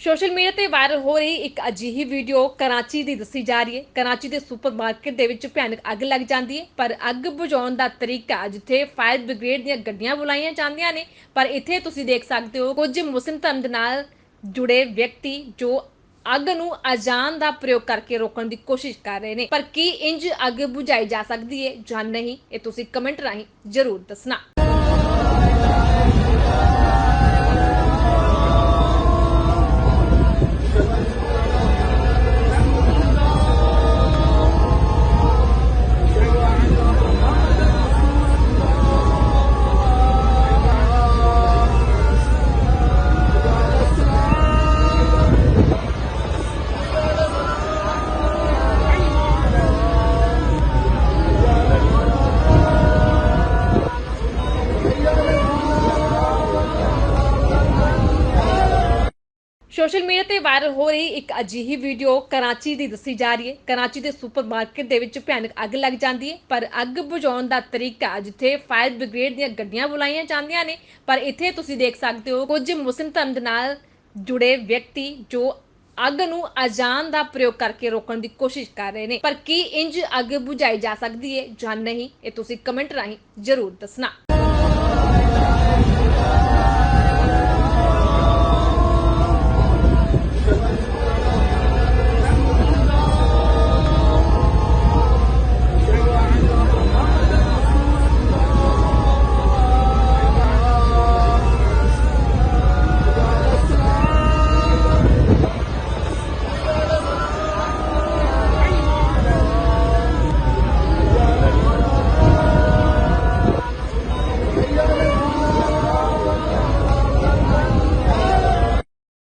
Social media ਤੇ viral ਹੋ ਰਹੀ ਇੱਕ ਅਜਿਹੀ ਵੀਡੀਓ ਕਰਾਚੀ ਦੀ ਦੱਸੀ ਜਾ ਰਹੀ ਹੈ। ਕਰਾਚੀ ਦੇ ਸੁਪਰਮਾਰਕਟ ਦੇ ਵਿੱਚ ਭਿਆਨਕ ਅੱਗ ਲੱਗ ਜਾਂਦੀ ਹੈ, ਪਰ ਅੱਗ ਬੁਝਾਉਣ ਦਾ ਤਰੀਕਾ ਜਿੱਥੇ ਫਾਇਰ ਬ੍ਰਿਗੇਡ ਦੀਆਂ ਗੱਡੀਆਂ ਬੁਲਾਈਆਂ ਜਾਂਦੀਆਂ ਨੇ, ਪਰ ਇੱਥੇ ਤੁਸੀਂ ਦੇਖ ਸਕਦੇ ਹੋ ਕੁਝ ਮੁਸਲਿਮ ਧਰਮ ਦੇ ਨਾਲ ਜੁੜੇ ਵਿਅਕਤੀ ਜੋ ਅੱਗ ਨੂੰ ਅਜਾਨ ਦਾ ਪ੍ਰਯੋਗ ਕਰਕੇ ਰੋਕਣ ਦੀ ਕੋਸ਼ਿਸ਼ ਕਰ ਰਹੇ ਨੇ। ਪਰ ਕੀ ਇੰਜ ਅੱਗ ਬੁਝਾਈ ਜਾ ਸਕਦੀ ਹੈ ਜਾਂ ਨਹੀਂ, ਇਹ ਤੁਸੀਂ ਕਮੈਂਟ ਰਾਹੀਂ ਜ਼ਰੂਰ ਦੱਸਣਾ। ਸੋਸ਼ਲ ਮੀਡੀਆ ਤੇ ਵਾਇਰਲ ਹੋ ਰਹੀ ਇੱਕ ਅਜਿਹੀ ਵੀਡੀਓ ਕਰਾਚੀ ਦੀ ਦੱਸੀ ਜਾ ਰਹੀ ਹੈ। ਕਰਾਚੀ ਦੇ ਸੁਪਰਮਾਰਕਟ ਦੇ ਵਿੱਚ ਭਿਆਨਕ ਅੱਗ ਲੱਗ ਜਾਂਦੀ ਹੈ, ਪਰ ਅੱਗ ਬੁਝਾਉਣ ਦਾ ਤਰੀਕਾ ਜਿੱਥੇ ਫਾਇਰ ਬ੍ਰਿਗੇਡ ਦੀਆਂ ਗੱਡੀਆਂ ਬੁਲਾਈਆਂ ਜਾਂਦੀਆਂ ਨੇ, ਪਰ ਇੱਥੇ ਤੁਸੀਂ ਦੇਖ ਸਕਦੇ ਹੋ ਕੁਝ ਮੁਸਲਿਮ ਧਰਮ ਦੇ ਨਾਲ ਜੁੜੇ ਵਿਅਕਤੀ ਜੋ ਅੱਗ ਨੂੰ ਅਜਾਨ ਦਾ ਪ੍ਰਯੋਗ ਕਰਕੇ ਰੋਕਣ ਦੀ ਕੋਸ਼ਿਸ਼ ਕਰ ਰਹੇ ਨੇ। ਪਰ ਕੀ ਇੰਜ ਅੱਗ ਬੁਝਾਈ ਜਾ ਸਕਦੀ ਹੈ ਜਾਂ ਨਹੀਂ, ਇਹ ਤੁਸੀਂ ਕਮੈਂਟ ਰਾਹੀਂ ਜ਼ਰੂਰ ਦੱਸਣਾ।